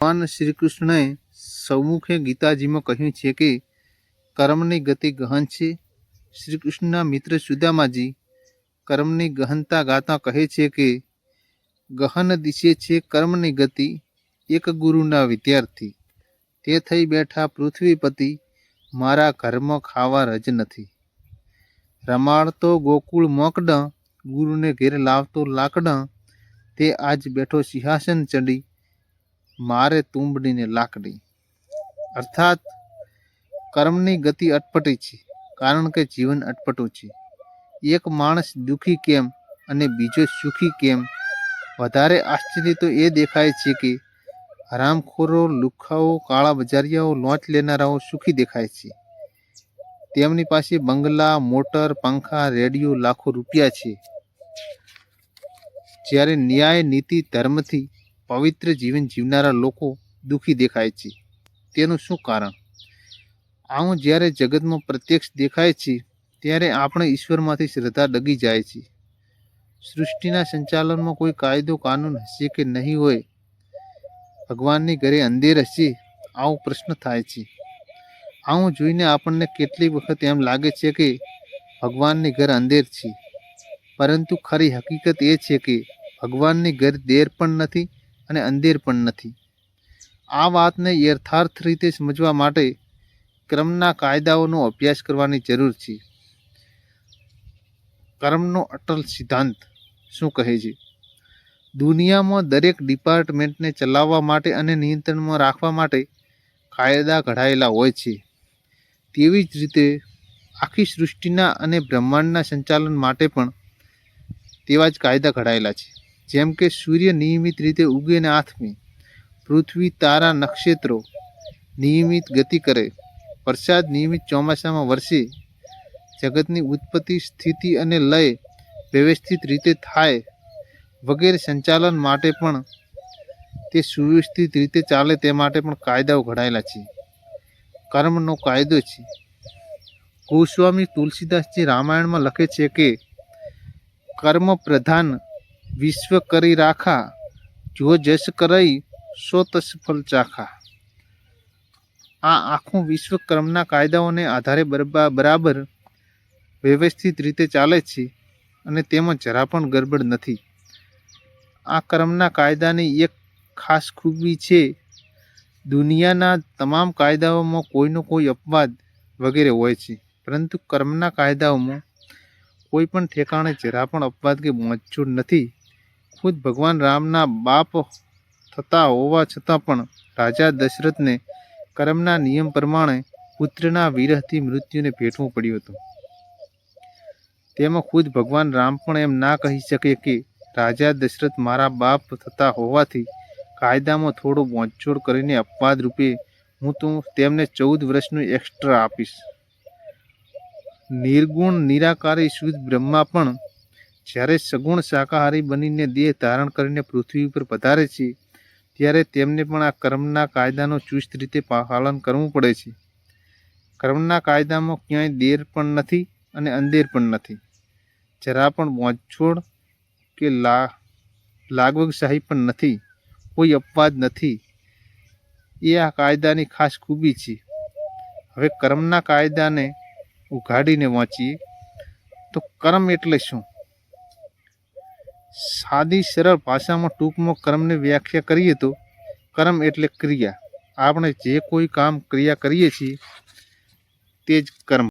ભગવાન શ્રી કૃષ્ણએ સૌમુખે ગીતાજીમાં કહ્યું છે કે, કર્મની ગતિ ગહન છે. શ્રી કૃષ્ણના મિત્ર સુદામાજી કર્મની ગહનતા ગાતા કહે છે કે, ગહન દિશે છે કર્મની ગતિ એક ગુરુના વિદ્યાર્થી. તે થઈ બેઠા પૃથ્વીપતિ મારા ઘરમાં ખાવા રજ નથી. રમાડતો ગોકુળ મોકડ, ગુરુને ઘેર લાવતો લાકડ, તે આજ બેઠો સિંહાસન ચડી મારે તુંબડીને લાકડી. અર્થાત, કર્મની ગતિ અટપટી છે, કારણ કે જીવન અટપટું છે. એક માણસ દુઃખી કેમ અને બીજો સુખી કેમ? વધારે આશ્ચર્ય તો એ દેખાય છે કે, હરામખોરો, લુખાઓ કાળા બજારિયાઓ લોંચ લેનારાઓ સુખી દેખાય છે. તેમની પાસે બંગલા, મોટર, પંખા, રેડિયો લાખો રૂપિયા છે. જ્યારે ન્યાય, નીતિ, ધર્મથી પવિત્ર જીવન જીવનારા લોકો દુઃખી દેખાય છે. તેનું શું કારણ? આવું જ્યારે જગતમાં પ્રત્યક્ષ દેખાય છે, ત્યારે આપણે ઈશ્વરમાંથી શ્રદ્ધા ડગી જાય છે. સૃષ્ટિના સંચાલનમાં કોઈ કાયદો કાનૂન હશે કે નહીં હોય? ભગવાનની ઘરે અંધેર હશે? આવો પ્રશ્ન થાય છે. આવું જોઈને આપણને કેટલી વખત એમ લાગે છે કે ભગવાનની ઘર અંધેર છે. પરંતુ ખરી હકીકત એ છે કે ભગવાનની ઘર દેર પણ નથી અને અંધેર પણ નથી. આ વાતને યથાર્થ રીતે સમજવા માટે કર્મના કાયદાઓનો અભ્યાસ કરવાની જરૂર છે. કર્મનો અટલ સિદ્ધાંત શું કહે છે? દુનિયામાં દરેક ડિપાર્ટમેન્ટને ચલાવવા માટે અને નિયંત્રણમાં રાખવા માટે કાયદા ઘડાયેલા હોય છે. તેવી જ રીતે આખી સૃષ્ટિના અને બ્રહ્માંડના સંચાલન માટે પણ તેવા જ કાયદા ઘડાયેલા છે. જેમ કે સૂર્ય નિયમિત રીતે ઉગે ને આથમે, પૃથ્વી, તારા, નક્ષત્રો નિયમિત ગતિ કરે. વરસાદ નિયમિત ચોમાસામાં વરસે. જગતની ઉત્પત્તિ, સ્થિતિ અને લય વ્યવસ્થિત રીતે થાય. વગેરે સંચાલન માટે પણ તે સુવ્યવસ્થિત રીતે ચાલે તે માટે પણ કાયદાઓ ઘડાયેલા છે. કર્મનો કાયદો છે. ગોસ્વામી તુલસીદાસજી રામાયણમાં લખે છે કે, કર્મ પ્રધાન વિશ્વ કરી રાખા. જો જશ કરઈ, સો તસફલ ચાખા. આ આખું વિશ્વ કર્મના કાયદાઓને આધારે બરબા- બરાબર વ્યવસ્થિત રીતે ચાલે છે અને તેમાં જરા પણ ગડબડ નથી. આ કર્મના કાયદાની એક ખાસ ખૂબી છે, દુનિયાના તમામ કાયદાઓમાં કોઈનો કોઈ અપવાદ વગેરે હોય છે, પરંતુ કર્મના કાયદાઓમાં કોઈ પણ ઠેકાણે જરા પણ અપવાદ કે મોજછોડ નથી. ખુદ ભગવાન રામના બાપ થતા હોવા છતાં પણ રાજા દશરથને કર્મના નિયમ પ્રમાણે પુત્રના વિરહથી મૃત્યુને ભેટવું પડ્યું હતું. તેમાં ખુદ ભગવાન રામ પણ એમ ના કહી શકે કે રાજા દશરથ મારા બાપ થતા હોવાથી કાયદામાં થોડો વોંચોડ કરીને અપવાદ રૂપે હું તો તેમને ચૌદ વર્ષનું એક્સ્ટ્રા આપીશ. નિર્ગુણ, નિરાકારી, શુદ્ધ બ્રહ્મા પણ જ્યારે સગુણ શાકાહારી બનીને દેહ ધારણ કરીને પૃથ્વી ઉપર પધારે છે, ત્યારે તેમને પણ આ કર્મના કાયદાનું ચુસ્ત રીતે પાલન કરવું પડે છે. કર્મના કાયદામાં ક્યાંય દેર પણ નથી અને અંધેર પણ નથી. જરા પણ બોંછોડ કે લા, લાગવગશાહી પણ નથી. કોઈ અપવાદ નથી. એ આ કાયદાની ખાસ ખૂબી છે. હવે કર્મના કાયદાને ઉઘાડીને વાંચીએ તો કર્મ એટલે શું? સાદી સરળ ભાષામાં ટૂંકમાં કર્મને વ્યાખ્યા કરીએ તો કર્મ એટલે ક્રિયા. આપણે જે કોઈ કામ ક્રિયા કરીએ છીએ, તે જ કર્મ.